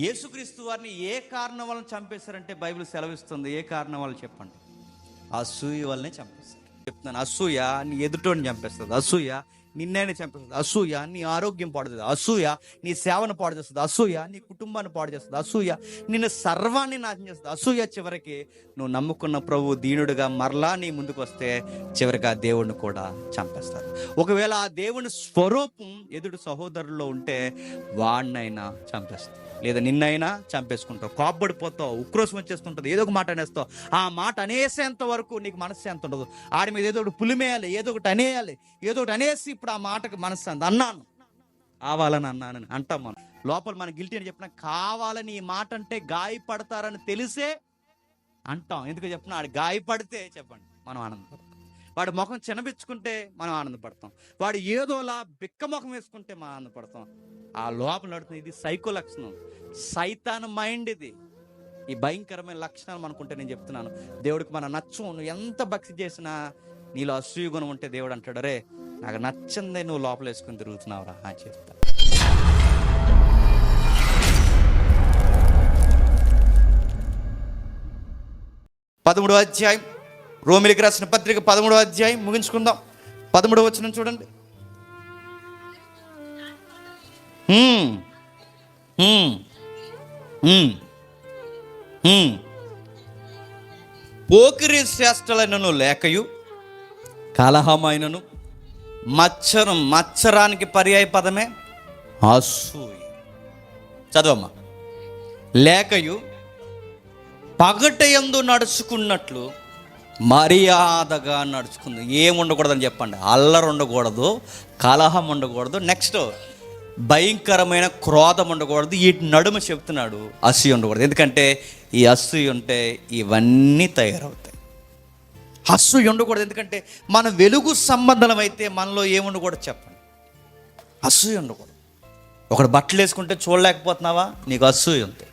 యేసుక్రీస్తు వారిని ఏ కారణం వలన చంపేశారంటే బైబిల్ సెలవిస్తుంది. ఏ కారణం వల్ల చెప్పండి? అసూయ వల్లనే చంపేస్తారు చెప్తున్నాను అసూయ నీ ఎదుటోని చంపేస్తుంది. అసూయ నిన్నైనా చంపేస్తుంది. అసూయ నీ ఆరోగ్యం పాడు అసూయ నీ సేవను పాడు చేస్తుంది అసూయ నీ కుటుంబాన్ని పాడు చేస్తుంది అసూయ నిన్ను సర్వాన్ని నాశనం చేస్తుంది. అసూయ చివరికి నువ్వు నమ్ముకున్న ప్రభు దీనుడిగా మరలా నీ ముందుకు వస్తే చివరికి ఆ దేవుడిని కూడా చంపేస్తారు. ఒకవేళ ఆ దేవుని స్వరూపం ఎదుటి సహోదరుల్లో ఉంటే వాడినైనా చంపేస్తారు లేదా నిన్నైనా చంపేసుకుంటావు. కోప్పడిపోతావు ఉక్రోషం వచ్చేస్తుంటుంది. ఏదో ఒక మాట అనేస్తావు. ఆ మాట అనేసేంత వరకు నీకు మనశ్శాంతి ఉండదు. ఆడి మీద ఏదో ఒకటి పులిమేయాలి ఏదో ఒకటి అనేయాలి ఏదో ఒకటి అనేసి అప్పుడు ఆ మాటకు మనశ్శాంతి అన్నాను. కావాలని అన్నానని. అంటాం మనం. లోపల మన గిల్టీ అని చెప్పిన కావాలని ఈ మాట అంటే గాయపడతారని తెలిసే అంటాం. ఎందుకు చెప్పిన ఆడు గాయపడితే చెప్పండి. మనం ఆనందపడతాం వాడి ముఖం చిన్నబిచ్చుకుంటే మనం ఆనందపడతాం. వాడు ఏదోలా బిక్క ముఖం వేసుకుంటే మనం ఆనందపడతాం. ఆ లోపల నడుతుంది ఇది సైకో లక్షణం. సైతాన్ మైండ్ ఇది. ఈ భయంకరమైన లక్షణాలు మనకుంటే నేను చెప్తున్నాను. దేవుడికి మన నచ్చం నువ్వు ఎంత భక్తి చేసినా నీలో అసూయ గుణం ఉంటే దేవుడు అంటాడు రే నాకు నచ్చిందే నువ్వు లోపల వేసుకుని తిరుగుతున్నావురా అని చెప్తా. పదమూడవ అధ్యాయం రోమిలికి రాసిన పత్రిక పదమూడవ అధ్యాయం ముగించుకుందాం. పదమూడవ వచ్చిన చూడండి. పోకిరి శ్రేష్టలైనను లేకయు కలహమైనను మచ్చరం మచ్చరానికి పర్యాయ పదమే? అసూయ. చదవమ్మా. లేకయు పగటయందు నడుచుకున్నట్లు మర్యాదగా నడుచుకుంది. ఏం ఉండకూడదని చెప్పండి. అల్లరి ఉండకూడదు కలహం ఉండకూడదు నెక్స్ట్ భయంకరమైన క్రోధం ఉండకూడదు వీటి నడుమ చెప్తున్నాడు అసూయ ఉండకూడదు. ఎందుకంటే ఈ అసూయ ఉంటే ఇవన్నీ తయారవుతాయి. అసూయ ఉండకూడదు. ఎందుకంటే మన వెలుగు సంబంధం అయితే మనలో ఏముండకూడదు చెప్పండి. అసూయ ఉండకూడదు. ఒకడు బట్టలు వేసుకుంటే చూడలేకపోతున్నావా? నీకు అసూయ ఉంది.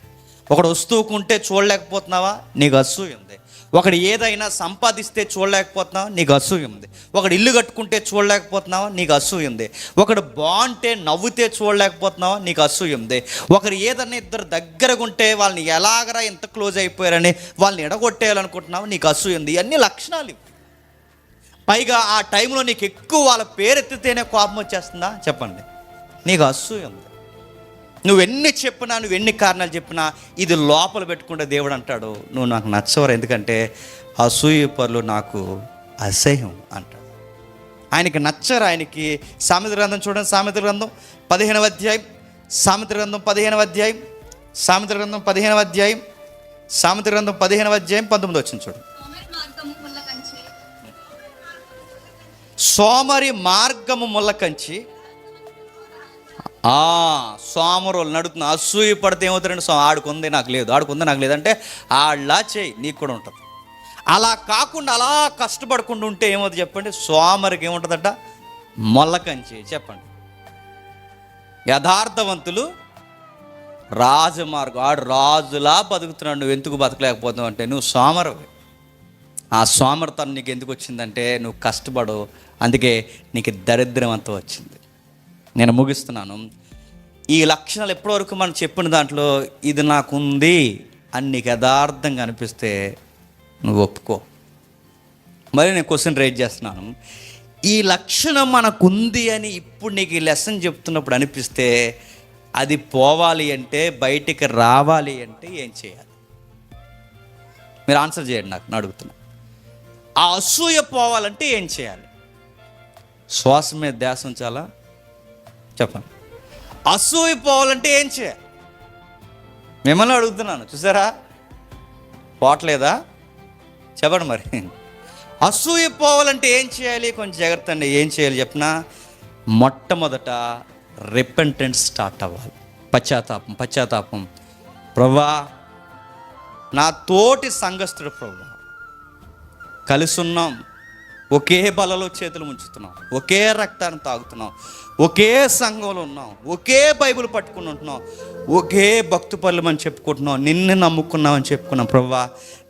ఒకడు వస్తువుకుంటే చూడలేకపోతున్నావా? నీకు అసూయ ఉంది. ఒకడు ఏదైనా సంపాదిస్తే చూడలేకపోతున్నావు? నీకు అసూయ ఉంది. ఒకడు ఇల్లు కట్టుకుంటే చూడలేకపోతున్నావా? నీకు అసూయ ఉంది. ఒకడు బాగుంటే నవ్వుతే చూడలేకపోతున్నావా? నీకు అసూయ ఉంది. ఒకరు ఏదైనా ఇద్దరు దగ్గరగా ఉంటే వాళ్ళని ఎలాగరా ఎంత క్లోజ్ అయిపోయారని వాళ్ళని ఎడగొట్టేయాలనుకుంటున్నావు? నీకు అసూయ ఉంది. ఇవన్నీ లక్షణాలు పైగా ఆ టైంలో నీకు ఎక్కువ వాళ్ళ పేరెత్తితేనే కోపం వచ్చేస్తుందా? చెప్పండి. నీకు అసూయ ఉంది. నువ్వు ఎన్ని చెప్పినా నువ్వు ఎన్ని కారణాలు చెప్పినా ఇది లోపల పెట్టుకుంటే దేవుడు అంటాడు నువ్వు నాకు నచ్చవరు? ఎందుకంటే అసూయ పనులు నాకు అసహ్యం అంటాడు. ఆయనకి నచ్చరు? ఆయనకి సామెత గ్రంథం చూడండి సామెత గ్రంథం పదిహేనవ అధ్యాయం సామెత గ్రంథం పదిహేనవ అధ్యాయం సామెత గ్రంథం పదిహేనవ అధ్యాయం సామెత గ్రంథం పదిహేనవ అధ్యాయం పంతొమ్మిది వచ్చింది చూడండి సోమరి మార్గము ముళ్ళ ఆ సోమరులు నడుతున్న అసూయ పడితే ఏమవుతారండి? సో ఆడుకుంది నాకు లేదు ఆడుకుంది నాకు లేదంటే ఆళ్ళ చేయి నీకు కూడా ఉంటుంది. అలా కాకుండా అలా కష్టపడకుండా ఉంటే ఏమవుతుంది చెప్పండి? సోమరికి ఏముంటుందట? మొల్లకంచి చెప్పండి. యథార్థవంతులు రాజమార్గం ఆడు రాజులా బతుకుతున్నాడు నువ్వు ఎందుకు బతకలేకపోతున్నావు అంటే నువ్వు సోమరవి ఆ సోమరతనం నీకు ఎందుకు వచ్చిందంటే నువ్వు కష్టపడు అందుకే నీకు దరిద్రం అంతా వచ్చింది. నేను ముగిస్తున్నాను. ఈ లక్షణాలు ఎప్పటివరకు మనం చెప్పిన దాంట్లో ఇది నాకుంది అని నీకు యథార్థంగా అనిపిస్తే నువ్వు ఒప్పుకో. మరి నేను క్వశ్చన్ రేజ్ చేస్తున్నాను. ఈ లక్షణం మనకుంది అని ఇప్పుడు నీకు ఈ లెసన్ చెప్తున్నప్పుడు అనిపిస్తే అది పోవాలి అంటే బయటికి రావాలి అంటే ఏం చేయాలి? మీరు ఆన్సర్ చేయండి నాకు నేను అడుగుతున్నా. ఆ అసూయ పోవాలంటే ఏం చేయాలి? శ్వాస మీద ధ్యాస ఉంచాలా? చెప్పండి. అసూయ పోవాలంటే ఏం చేయాలి? మిమ్మల్ని అడుగుతున్నాను చూసారా? పోవట్లేదా? చెప్పండి మరి. అసూయ పోవాలంటే ఏం చేయాలి? కొంచెం జాగ్రత్త అండి ఏం చేయాలి చెప్పినా? మొట్టమొదట రిపెంటెన్స్ స్టార్ట్ అవ్వాలి. పశ్చాత్తాపం పశ్చాత్తాపం. ప్రభా నా తోటి సంఘస్థుడు ప్రభా కలిసి ఉన్నాం. ఒకే బలలో చేతులు ఉంచుతున్నాం ఒకే రక్తాన్ని తాగుతున్నాం. ఒకే సంఘంలో ఉన్నాం. ఒకే బైబిల్ పట్టుకుని ఉంటున్నాం. ఒకే భక్తు పనులు అని చెప్పుకుంటున్నాం. నిన్ను నమ్ముకున్నామని చెప్పుకున్నాం ప్రవ్వా.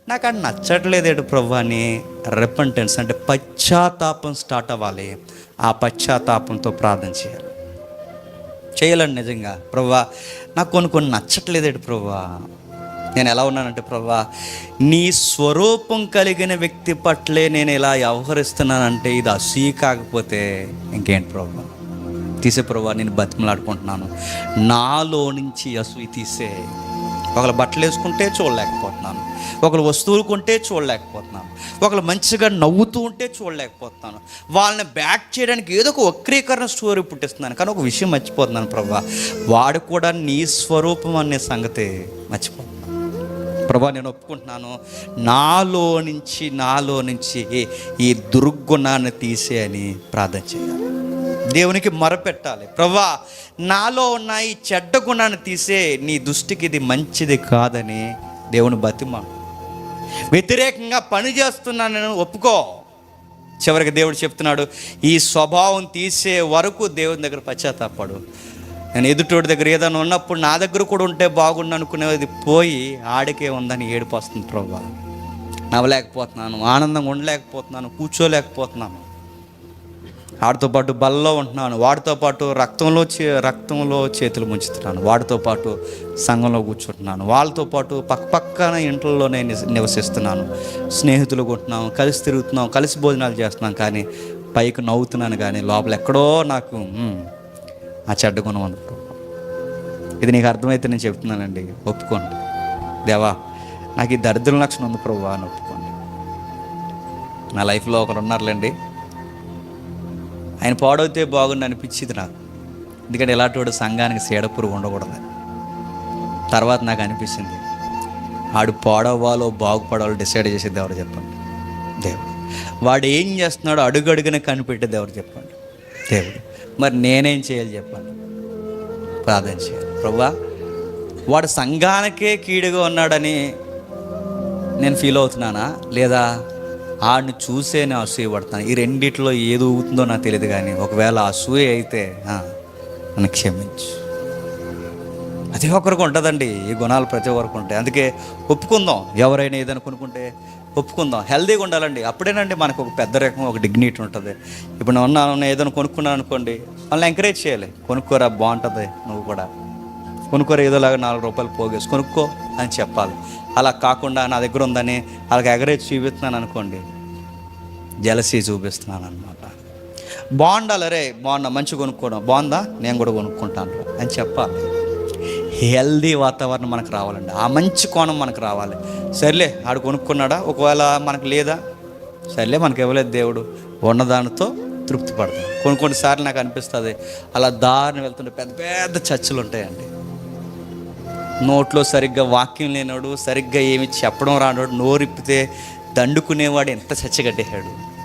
నాకు అది నచ్చట్లేదేడు ప్రవ్వా అని రెపెంటెన్స్ అంటే పశ్చాత్తాపం స్టార్ట్ అవ్వాలి. ఆ పశ్చాత్తాపంతో ప్రార్థన చేయాలి. చేయాలండి నిజంగా. ప్రవ్వా నాకు కొన్ని కొన్ని నచ్చట్లేదేంటి ప్రభా నేను ఎలా ఉన్నానంటే ప్రభా నీ స్వరూపం కలిగిన వ్యక్తి పట్లే నేను ఇలా వ్యవహరిస్తున్నానంటే ఇది అసూయ కాకపోతే ఇంకేంటి ప్రభా? తీసే ప్రభా నేను బతిమలాడుకుంటున్నాను. నాలో నుంచి అసూయ తీసే ఒకళ్ళు బట్టలు వేసుకుంటే చూడలేకపోతున్నాను. ఒకళ్ళు వస్తువులు కొంటే చూడలేకపోతున్నాను. ఒకళ్ళు మంచిగా నవ్వుతూ ఉంటే చూడలేకపోతున్నాను. వాళ్ళని బ్యాక్ చేయడానికి ఏదో ఒక వక్రీకరణ స్టోరీ పుట్టిస్తున్నాను. కానీ ఒక విషయం మర్చిపోతున్నాను ప్రభా వాడు కూడా నీ స్వరూపం అనే సంగతి మర్చిపోతున్నాను. ప్రభా నేను ఒప్పుకుంటున్నాను. నాలో నుంచి నాలో నుంచి ఈ దుర్గుణాన్ని తీసే అని ప్రార్థన చేయాలి. దేవునికి మొరపెట్టాలి. ప్రభా నాలో ఉన్న ఈ చెడ్డ గుణాన్ని తీసే నీ దృష్టికి ఇది మంచిది కాదని దేవుని బతిమా వ్యతిరేకంగా పని చేస్తున్నానని ఒప్పుకో. చివరికి దేవుడు చెప్తున్నాడు ఈ స్వభావం తీసే వరకు దేవుని దగ్గర పశ్చాత్తాపడు. నేను ఎదుటోడి దగ్గర ఏదైనా ఉన్నప్పుడు నా దగ్గర కూడా ఉంటే బాగుండు అనుకునేది పోయి ఆడికే ఉందని ఏడుపు వస్తుంది ప్రభా. నవ్వలేకపోతున్నాను ఆనందంగా ఉండలేకపోతున్నాను కూర్చోలేకపోతున్నాను. వాడితో పాటు బల్లో ఉంటున్నాను వాడితో పాటు రక్తంలో చే రక్తంలో చేతులు ముంచుతున్నాను వాడితో పాటు సంఘంలో కూర్చుంటున్నాను వాళ్ళతో పాటు పక్కపక్కన ఇంట్లో నేను నివసిస్తున్నాను స్నేహితులు ఉంటున్నాం కలిసి తిరుగుతున్నాం కలిసి భోజనాలు చేస్తున్నాం కానీ పైకి నవ్వుతున్నాను కానీ లోపల ఎక్కడో నాకు ఆ చెడ్డ గుణం ఉంది ఇది నీకు అర్థమైతే నేను చెప్తున్నానండి ఒప్పుకోండి. దేవా నాకు ఈ దరిద్రం లక్షణం ఉంది ప్రభు అని ఒప్పుకోండి. నా లైఫ్లో ఒకరు ఉన్నారులేండి. ఆయన పాడవుతే బాగుండు అనిపించింది నాకు. ఎందుకంటే ఇలాంటి వాడు సంఘానికి సీడపురుగు ఉండకూడదు. తర్వాత నాకు అనిపించింది ఆడు పాడవ్వాలో బాగుపడాలో డిసైడ్ చేసేది ఎవరు చెప్పండి? దేవుడు. వాడు ఏం చేస్తున్నాడో అడుగడుగున కనిపెట్టేది ఎవరు చెప్పండి? దేవుడు. మరి నేనేం చేయాలి చెప్పండి. ప్రార్థన చేయాలి. ప్రభా వాడు సంఘానికే కీడుగా ఉన్నాడని నేను ఫీల్ అవుతున్నానా? లేదా ఆడిని చూసే నేను అసూయ పడుతున్నాను ఈ రెండిట్లో ఏది ఊగుతుందో నాకు తెలియదు కానీ ఒకవేళ అసూయ అయితే నన్ను క్షమించు. ప్రతి ఒక్కరికి ఉంటుందండి ఈ గుణాలు ప్రతి ఒక్కరికి ఉంటాయి. అందుకే ఒప్పుకుందాం ఎవరైనా ఏదైనా కొనుక్కుంటే ఒప్పుకుందాం. హెల్దీగా ఉండాలండి. అప్పుడేనండి మనకు ఒక పెద్ద రకం ఒక డిగ్నిటీ ఉంటుంది. ఇప్పుడు నేను ఉన్న ఏదైనా కొనుక్కున్నాను అనుకోండి వాళ్ళని ఎంకరేజ్ చేయాలి. కొనుక్కోరా బాగుంటుంది నువ్వు కూడా. కొనుక్కోరా ఏదోలాగా నాలుగు రూపాయలు పోగేసి కొనుక్కో అని చెప్పాలి. అలా కాకుండా నా దగ్గర ఉందని వాళ్ళకి ఎగరేజ్ చూపిస్తున్నాను అనుకోండి జలసీ చూపిస్తున్నాను అనమాట బాగుండాలి రే బాగున్నా మంచి కొనుక్కోవడం బాగుందా? నేను కూడా కొనుక్కుంటాను అని చెప్పాలి. హెల్దీ వాతావరణం మనకు రావాలండి. ఆ మంచి కోణం మనకు రావాలి. సర్లే ఆడు కొనుక్కున్నాడా? ఒకవేళ మనకు లేదా? సర్లే మనకు ఇవ్వలేదు దేవుడు. ఉన్నదానితో తృప్తి పడతాం కొన్ని కొన్నిసార్లు నాకు అనిపిస్తుంది అలా దారిని వెళ్తుంటే పెద్ద పెద్ద చర్చలు ఉంటాయండి. నోట్లో సరిగ్గా వాక్యం లేనివాడు సరిగ్గా ఏమి చెప్పడం రానివాడు నోరిప్పితే దండుకునేవాడు ఎంత చచ్చగట్టేశాడు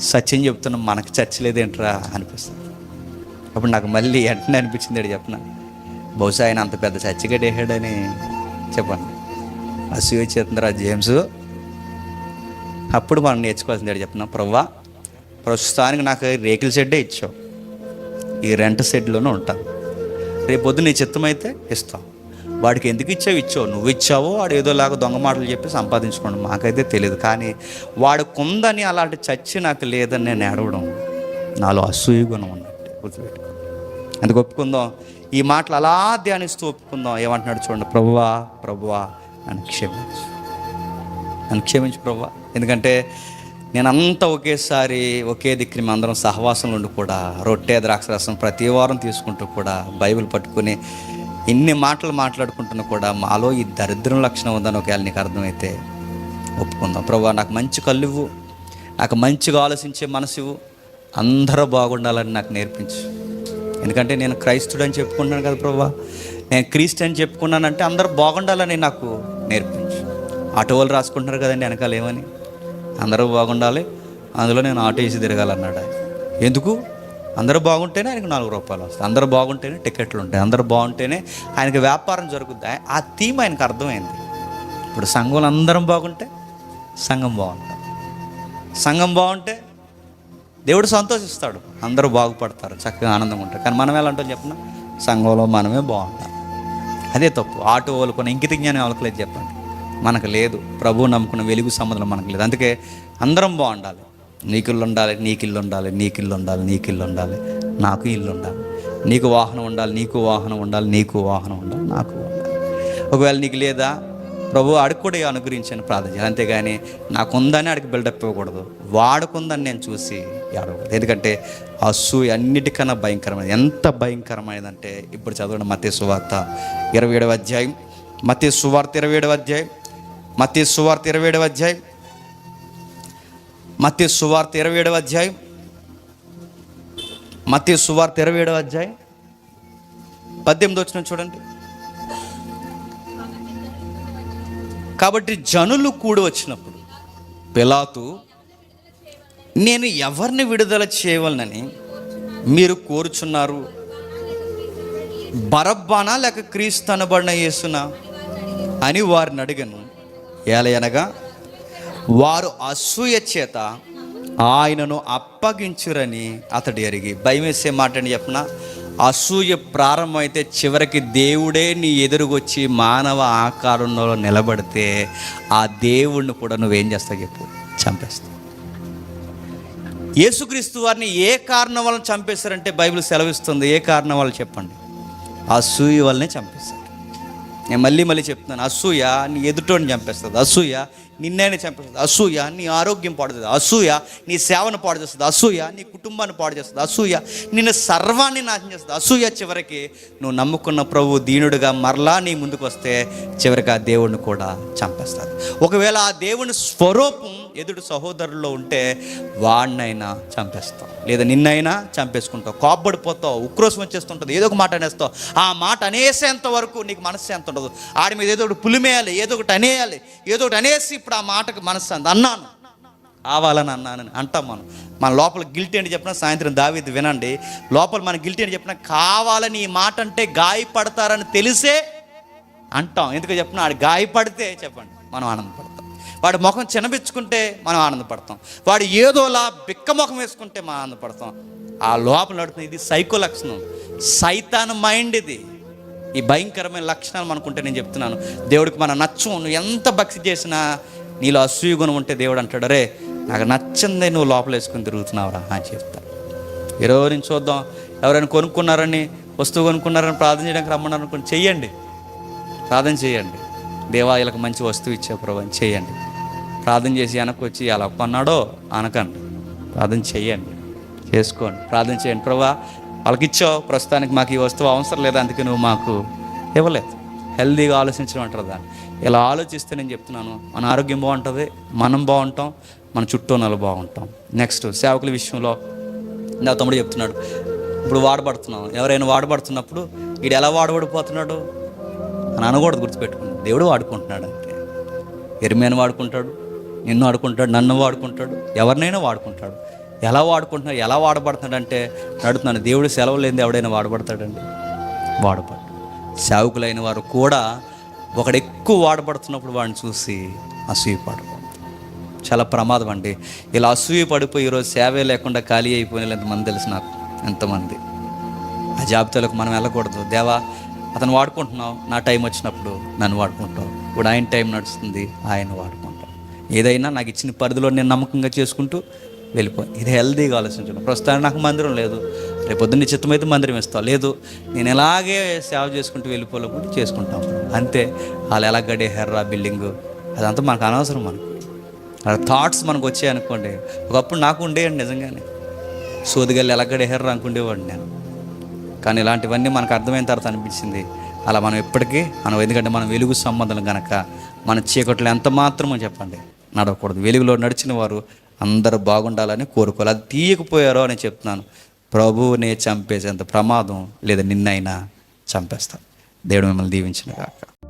సత్యం చెప్తున్నా మనకు చచ్చలేదేంట్రా అనిపిస్తుంది. అప్పుడు నాకు మళ్ళీ వెంటనే అనిపించింది ఏడు చెప్పిన? బహుశా ఆయన అంత పెద్ద చచ్చిగట్టేశాడని చెప్పండి. అసూయ చేతుందిరా జేమ్స్. అప్పుడు మనం నేర్చుకోవాల్సింది చెప్తున్నాం. ప్రవ్వా ప్రస్తుతానికి నాకు రేకుల షెడ్డే ఇచ్చావు. ఈ రెంట్ షెడ్లోనే ఉంటాను రేపు పొద్దు నీ చిత్తమైతే ఇస్తాం. వాడికి ఎందుకు ఇచ్చావు? ఇచ్చావు. నువ్వు ఇచ్చావో వాడు ఏదోలాగా దొంగ మాటలు చెప్పి సంపాదించుకోండి. మాకైతే తెలియదు కానీ వాడు కుందని అలాంటి చచ్చి నాకు లేదని నేను ఏడవడం. నాలో అసూయ గుణం ఉన్నట్టు. గుర్తుపెట్టు అందుకు ఒప్పుకుందాం. ఈ మాటలు అలా ధ్యానిస్తూ ఒప్పుకుందాం. ఏమంటున్నాడు చూడండి ప్రభువా ప్రభువా నన్ను క్షమించు. నన్ను క్షమించు ప్రభువా. ఎందుకంటే నేను అంతా ఒకేసారి ఒకే దిక్కుని మేము అందరం సహవాసంలో ఉండి కూడా రొట్టె ద్రాక్షరసం ప్రతి వారం తీసుకుంటూ కూడా బైబిల్ పట్టుకుని ఇన్ని మాటలు మాట్లాడుకుంటున్నా కూడా మాలో ఈ దరిద్రం లక్షణం ఉందని ఒకవేళ నీకు అర్థమైతే ఒప్పుకుందాం. ప్రభు నాకు మంచి కళ్ళువు నాకు మంచిగా ఆలోచించే మనసు అందరూ బాగుండాలని నాకు నేర్పించు. ఎందుకంటే నేను క్రైస్తుడు అని చెప్పుకున్నాను కదా ప్రభా. నేను క్రీస్తు అని చెప్పుకున్నానంటే అందరూ బాగుండాలని నాకు నేర్పించు. ఆటో వాళ్ళు రాసుకుంటున్నారు కదండి వెనకాల ఏమని? అందరూ బాగుండాలి. అందులో నేను ఆటో వేసి తిరగాలన్నాడు ఎందుకు? అందరూ బాగుంటేనే ఆయనకు నాలుగు రూపాయలు వస్తాయి. అందరూ బాగుంటేనే టికెట్లు ఉంటాయి. అందరూ బాగుంటేనే ఆయనకి వ్యాపారం జరుగుద్ది. ఆ థీమ్ ఆయనకు అర్థమైంది. ఇప్పుడు సంఘంలో అందరం బాగుంటే సంఘం బాగుంటుంది సంఘం బాగుంటే దేవుడు సంతోషిస్తాడు. అందరూ బాగుపడతారు చక్కగా ఆనందంగా ఉంటారు. కానీ మనం ఎలా ఉంటాం చెప్పిన? సంఘంలో మనమే బాగుంటాం. అదే తప్పు. ఆటో వాళ్ళకున్న ఇంకిత జ్ఞానం వాళ్ళకి చెప్పండి. మనకు లేదు. ప్రభువు నమ్ముకున్న వెలుగు సంబంధం మనకు లేదు. అందుకే అందరం బాగుండాలి. నీకు ఇల్లు ఉండాలి నీకు ఇల్లు ఉండాలి నీకు ఇల్లు ఉండాలి నీకు ఇల్లు ఉండాలి నాకు ఇల్లు ఉండాలి. నీకు వాహనం ఉండాలి నీకు వాహనం ఉండాలి నీకు వాహనం ఉండాలి నాకు ఉండాలి. ఒకవేళ నీకు లేదా ప్రభు ఆడికి కూడా అనుగ్రహించని ప్రార్థన చేయాలి. అంతేగాని నాకు ఉందని అడిగి బిల్డప్ ఇవ్వకూడదు. వాడుకుందని నేను చూసి అడగకూడదు ఎందుకంటే అసూయ అన్నిటికన్నా భయంకరమైనది. ఎంత భయంకరమైనదంటే ఇప్పుడు చదవండి మతే సువార్త ఇరవై ఏడవ అధ్యాయం. మతే సువార్త ఇరవై ఏడవ అధ్యాయం. మతే సువార్త ఇరవై ఏడవ అధ్యాయం. మతే సువార్త ఇరవై ఏడవ అధ్యాయం. మతే సువార్త ఇరవై ఏడవ అధ్యాయం. పద్దెనిమిది వచ్చిన చూడండి. కాబట్టి జనులు కూడి వచ్చినప్పుడు పిలాతు నేను ఎవరిని విడుదల చేయవలనని మీరు కోరుచున్నారు? బరబ్బానా లేక క్రీస్తు అనబడిన యేసునా? అని వారిని అడిగను. ఏలయనగా వారు అసూయ చేత ఆయనను అప్పగించురని అతడు ఎరిగి భయం వేసే మాట అని చెప్పిన? అసూయ ప్రారంభమైతే చివరికి దేవుడే నీ ఎదురుగొచ్చి మానవ ఆకారంలో నిలబడితే ఆ దేవుణ్ణి కూడా నువ్వేం చేస్తావు చెప్పు? చంపేస్తావు. యేసుక్రీస్తు వారిని ఏ కారణం వలన చంపేశారంటే బైబిల్ సెలవిస్తుంది. ఏ కారణం వల్ల చెప్పండి? అసూయ వల్లనే చంపేశారు. నేను మళ్ళీ మళ్ళీ చెప్తున్నాను అసూయ నీ ఎదుటోని చంపేస్తుంది అసూయ నిన్నైనా చంపేస్తుంది అసూయ నీ ఆరోగ్యం పాడు అసూయ నీ సేవను పాడు చేస్తుంది అసూయ నీ కుటుంబాన్ని పాడు చేస్తుంది అసూయ నిన్ను సర్వాన్ని నాశనం చేస్తుంది అసూయ చివరికి నువ్వు నమ్ముకున్న ప్రభు దీనుడిగా మరలా నీ ముందుకు వస్తే చివరికి ఆ దేవుడిని కూడా చంపేస్తుంది ఒకవేళ ఆ దేవుని స్వరూపం ఎదుటి సహోదరుల్లో ఉంటే వాడినైనా చంపేస్తావు. లేదా నిన్నైనా చంపేసుకుంటావు. కోప్పడిపోతావు ఉక్రోషం వచ్చేస్తుంటుంది. ఏదో ఒక మాట అనేస్తావు. ఆ మాట అనేసేంత వరకు నీకు మనసు ఎంత ఉండదు. ఆడి మీద ఏదో ఒకటి పులిమేయాలి ఏదో ఒకటి అనేయాలి ఏదో ఒకటి అనేసి ఇప్పుడు ఆ మాటకు మనసు అన్నాను. కావాలని అన్నానని అంటాం మనం. మన లోపల గిల్టీ అని చెప్పిన సాయంత్రం దావీది వినండి. లోపల మన గిల్టీ అని చెప్పిన కావాలని ఈ మాట అంటే గాయపడతారని తెలిసే అంటాం. ఎందుకు చెప్పిన ఆడు గాయపడితే చెప్పండి. మనం ఆనందపడతాం. వాడి ముఖం చిన్నబిచ్చుకుంటే మనం ఆనందపడతాం. వాడు ఏదోలా బిక్క ముఖం వేసుకుంటే మనం ఆనందపడతాం. ఆ లోపల నడుతుంది ఇది సైకో లక్షణం. సైతాన్ మైండ్ ఇది. ఈ భయంకరమైన లక్షణాలు మనకుంటే నేను చెప్తున్నాను. దేవుడికి మన నచ్చం నువ్వు ఎంత భక్తి చేసినా నీలో అసూయ గుణం ఉంటే దేవుడు అంటాడు రే నాకు నచ్చిందే నువ్వు లోపల వేసుకుని తిరుగుతున్నావురా అని చెప్తాను ఈరోజు నుంచి చూద్దాం. ఎవరైనా కొనుక్కున్నారని వస్తువు కొనుక్కున్నారని ప్రార్థన చేయడానికి రమ్మన్నారు అనుకోండి చెయ్యండి. ప్రార్థన చేయండి దేవా వీళ్ళకి మంచి వస్తువు ఇచ్చే ప్రభు చేయండి ప్రార్థన చేసి వెనక్కి వచ్చి అలా కొన్నాడో అనకండి ప్రార్థన చేయండి చేసుకోండి ప్రార్థన చేయండి. ప్రభా వాళ్ళకి ఇచ్చావు ప్రస్తుతానికి మాకు ఈ వస్తువు అవసరం లేదు అందుకే నువ్వు మాకు ఇవ్వలేదు. హెల్దీగా ఆలోచించడం అంటారు దాన్ని. ఇలా ఆలోచిస్తే నేను చెప్తున్నాను మన ఆరోగ్యం బాగుంటుంది మనం బాగుంటాం మన చుట్టూ వాళ్ళు బాగుంటాం. నెక్స్ట్ సేవకుల విషయంలో నా తమ్ముడు చెప్తున్నాడు ఇప్పుడు వాడబడుతున్నాం ఎవరైనా వాడబడుతున్నప్పుడు వీడు ఎలా వాడబడిపోతున్నాడు? అని అనకూడదు గుర్తుపెట్టుకుని దేవుడు వాడుకుంటున్నాడు అంటే ఎరిమేను వాడుకుంటాడు నిన్ను వాడుకుంటాడు నన్ను వాడుకుంటాడు ఎవరినైనా వాడుకుంటాడు. ఎలా వాడుకుంటున్నాడు ఎలా వాడబడుతున్నాడంటే నడుతున్నాను దేవుడు సెలవు లేని ఎవడైనా వాడబడతాడండి? వాడబడు. సేవకులైన వారు కూడా ఒకడు ఎక్కువ వాడబడుతున్నప్పుడు వాడిని చూసి అసూయపడకూడదు చాలా ప్రమాదం అండి. ఇలా అసూయ పడిపోయి ఈరోజు సేవే లేకుండా ఖాళీ అయిపోయిన ఎంతమంది తెలుసు నాకు? ఎంతమంది? ఆ జాబితాలకు మనం వెళ్ళకూడదు. దేవా అతను వాడుకుంటున్నావు నా టైం వచ్చినప్పుడు నన్ను వాడుకుంటావు ఇప్పుడు ఆయన టైం నడుస్తుంది ఆయన వాడుకుంటాం ఏదైనా నాకు ఇచ్చిన పరిధిలో నేను నమ్మకంగా చేసుకుంటూ వెళ్ళిపోయి ఇది హెల్దీగా ఆలోచించడం ప్రస్తుతానికి నాకు మందిరం లేదు. రేపు పొద్దున్న చిత్తమైతే మందిరం ఇస్తావు లేదు నేను ఎలాగే సేవ చేసుకుంటూ వెళ్ళిపోలేకుండా చేసుకుంటాం. అంతే. వాళ్ళు ఎలా గడేహారా బిల్డింగు? అదంతా మనకు అనవసరం మనకు. అలా థాట్స్ మనకు వచ్చాయి అనుకోండి. ఒకప్పుడు నాకు ఉండేయండి నిజంగానే. సోదిగల్లి ఎలా గడేహారా అనుకుండేవాడిని నేను. కానీ ఇలాంటివన్నీ మనకు అర్థమైన తర్వాత అనిపించింది. అలా మనం ఎప్పటికీ మనం ఎందుకంటే మనం వెలుగు సంబంధం కనుక మన చీకట్లో ఎంత మాత్రమో చెప్పండి. నడవకూడదు. వెలుగులో నడిచిన వారు అందరూ బాగుండాలని కోరుకోవాలి. అది తీయకపోయారో అని చెప్తున్నాను. ప్రభువునే చంపేసేంత ప్రమాదం లేదా. నిన్నైనా చంపేస్తాను దేవుడు మిమ్మల్ని దీవించిన కాక